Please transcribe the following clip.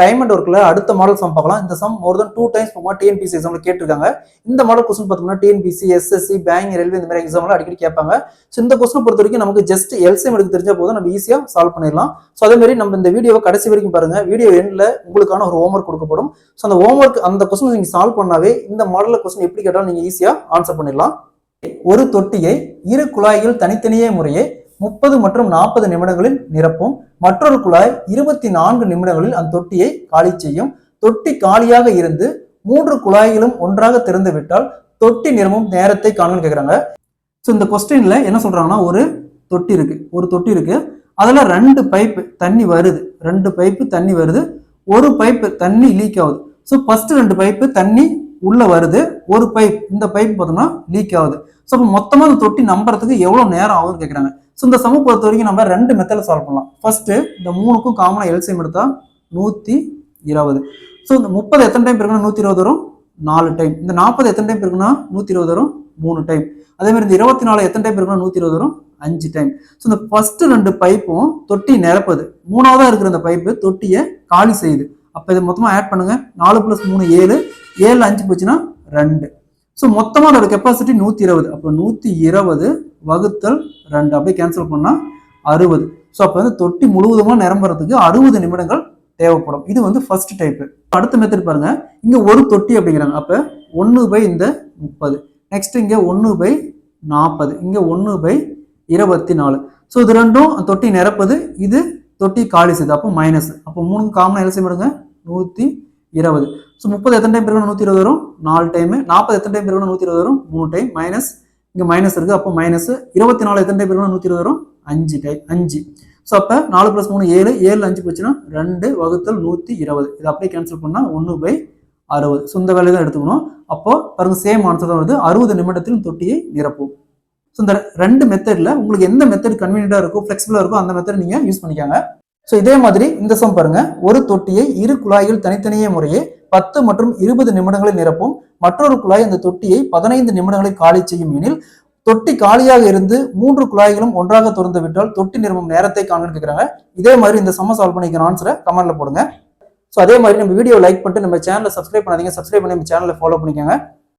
Time and ஒர்க்கில் அடுத்த model sum பார்க்கலாம். இந்த sum more than two times போமா டிஎன்பிசி எக்ஸாம்ல கேட்டிருக்காங்க. இந்த மாடல் கொஸ்டின் பார்த்தோம்னா டிஎன்பிசி எஸ்எஸ்சி பேங்க் ரயில்வே இந்த மாதிரி எக்ஸாம்ல அடிக்கடி கேட்பாங்க. ஸோ இந்த கொஸ்டின் பொறுத்த வரைக்கும் நமக்கு ஜஸ்ட் எல்சிஎம் எடுக்க தெரிஞ்சால் போதும். நம்ம ஈஸியாக சால்வ் பண்ணிடலாம். ஸோ அதே மாதிரி நம்ம இந்த வீடியோவை கடைசி வரைக்கும் பாருங்க. வீடியோ எண்டில் உங்களுக்கான ஒரு ஹோம்ஒர்க் கொடுக்கப்படும். ஸோ அந்த ஹோம்ஒர்க் அந்த கொஸ்டின் நீங்கள் சால்வ் பண்ணாவே இந்த மாடலில் கொஸ்டின் எப்படி கேட்டாலும் நீங்கள் ஈஸியாக ஆன்சர் பண்ணிடலாம். ஒரு தொட்டியை இரு குழாய்கள் தனித்தனியே முறையே முப்பது மற்றும் நாற்பது நிமிடங்களில் நிரப்பும். மற்றொரு குழாய் இருபத்தி நான்கு நிமிடங்களில் அந்த தொட்டியை காலி செய்யும். தொட்டி காலியாக இருந்து மூன்று குழாய்களும் ஒன்றாக திறந்து விட்டால் தொட்டி நிரம்பும் நேரத்தை காணுன்னு கேட்குறாங்க ஸோ இந்த கொஸ்டின்ல என்ன சொல்றாங்கன்னா ஒரு தொட்டி இருக்கு. ஒரு தொட்டி இருக்கு. அதுல ரெண்டு பைப்பு தண்ணி வருது. ரெண்டு பைப்பு தண்ணி வருது. ஒரு பைப்பு தண்ணி லீக் ஆகுது. ஸோ ஃபர்ஸ்ட் ரெண்டு பைப்பு தண்ணி உள்ள வருது. ஒரு பைப் இந்த பைப் பார்த்தோம்னா லீக் ஆகுது. ஸோ மொத்தமாக அந்த தொட்டி நம்புறதுக்கு எவ்வளோ நேரம் ஆகுதுன்னு கேட்குறாங்க ஸோ இந்த சம பொறுத்த வரைக்கும் நம்ம ரெண்டு மெத்தடில் சால்வ் பண்ணலாம். ஃபர்ஸ்ட்டு இந்த மூணுக்கும் காமனாக எல்சியம் எடுத்தால் நூற்றி இருபது. ஸோ இந்த முப்பது எத்தனை டைம் இருக்குன்னா நூற்றி இருபது வரும்? நாலு டைம் இந்த நாற்பது எத்தனை டைம் இருக்குன்னா நூற்றி இருபது வரும்? மூணு டைம் அதே மாதிரி இந்த இருபத்தி நாலு எத்தனை டைம் இருக்குன்னா நூற்றி இருபது வரும்? அஞ்சு டைம் ஸோ இந்த ஃபஸ்ட்டு ரெண்டு பைப்பும் தொட்டி நிரப்புது. மூணாவதாக இருக்கிற இந்த பைப்பு தொட்டியை காலி செய்யுது. அப்போ இதை மொத்தமாக ஆட் பண்ணுங்கள் நாலு ப்ளஸ் மூணு ஏழு. ஏழு அஞ்சு போச்சுன்னா ரெண்டு. ஸோ மொத்தமாக அதோட கெப்பாசிட்டி நூற்றி இருபது. அப்போ நூற்றி இருபது வகுத்தல் ரெண்டு. அப்படியே கேன்சல் பண்ணால் அறுபது. ஸோ அப்போ வந்து தொட்டி முழுவதுமாக நிரம்புறதுக்கு அறுபது நிமிடங்கள் தேவைப்படும். இது வந்து ஃபர்ஸ்ட் டைப்பு அடுத்த மெத்தட் பாருங்க. இங்கே ஒரு தொட்டி அப்படிங்கிறாங்க. அப்போ ஒன்று பை இந்த முப்பது. நெக்ஸ்ட் இங்கே ஒன்று பை நாற்பது இங்கே ஒன்று பை இருபத்தி நாலு ஸோ இது ரெண்டும் தொட்டி நிரப்புது. இது தொட்டி காலி செய்யுது அப்போ மைனஸ் அப்போ மூணு காமன் எல்சியம் எடுங்க நூற்றி இருபது. ஸோ முப்பது எத்தனை டைம் பிறகு நூற்றி இருபது வரும்? நாலு டைமு நாற்பது எத்தனை டைம் பிறகு நூற்றி இருபது வரும்? மூணு டைம் மைனஸ் இங்கே மைனஸ் இருக்குது அப்போ மைனஸ் இருபத்தி நாலு எத்தனை டைம் நூற்றி இருபது வரும்? அஞ்சு டைம் அஞ்சு. ஸோ அப்போ நாலு ப்ளஸ் மூணு ஏழு ஏழு அஞ்சு போச்சுன்னா ரெண்டு வகுத்தல் நூற்றி இருபது. இதை அப்படியே கேன்சல் பண்ணால் ஒன்று பை அறுபது. ஸோ இந்த வேலையை தான் எடுத்துக்கணும். அப்போது பாருங்கள் சேம் ஆன்சர் தான் வருது. அறுபது நிமிடத்தில் தொட்டியை நிரப்பும். ஸோ இந்த ரெண்டு மெத்தடில் உங்களுக்கு எந்த மெத்தட் கன்வீனியண்டாக இருக்கோ ஃப்ளெக்சிபிளாக இருக்கோ அந்த மெத்தட் நீங்கள் யூஸ் பண்ணிக்காங்க. ஸோ இதே மாதிரி இந்த சம் பாருங்கள் ஒரு தொட்டியை இரு குழாய்கள் தனித்தனியே முறையே பத்து மற்றும் இருபது நிமிடங்களில் நிரப்பும். மற்றொரு குழாய் அந்த தொட்டியை பதினைந்து நிமிடங்களை காலி செய்யும் எனில் தொட்டி காலியாக இருந்து மூன்று குழாய்களும் ஒன்றாக திறந்து விட்டால் தொட்டி நிரம்பும் நேரத்தை காணுன்னு கேட்குறாங்க இதே மாதிரி இந்த சம்ம சால்வ் பண்ணிக்கிற ஆன்சரை கமெண்ட்ல போடுங்க. ஸோ அதே மாதிரி நம்ம வீடியோ லைக் பண்ணிட்டு நம்ம சேனலை சப்ஸ்கிரைப் பண்ணாதீங்க. சப்ஸ்கிரைப் பண்ணி நம்ம சேனலை ஃபாலோ பண்ணிக்கோங்க.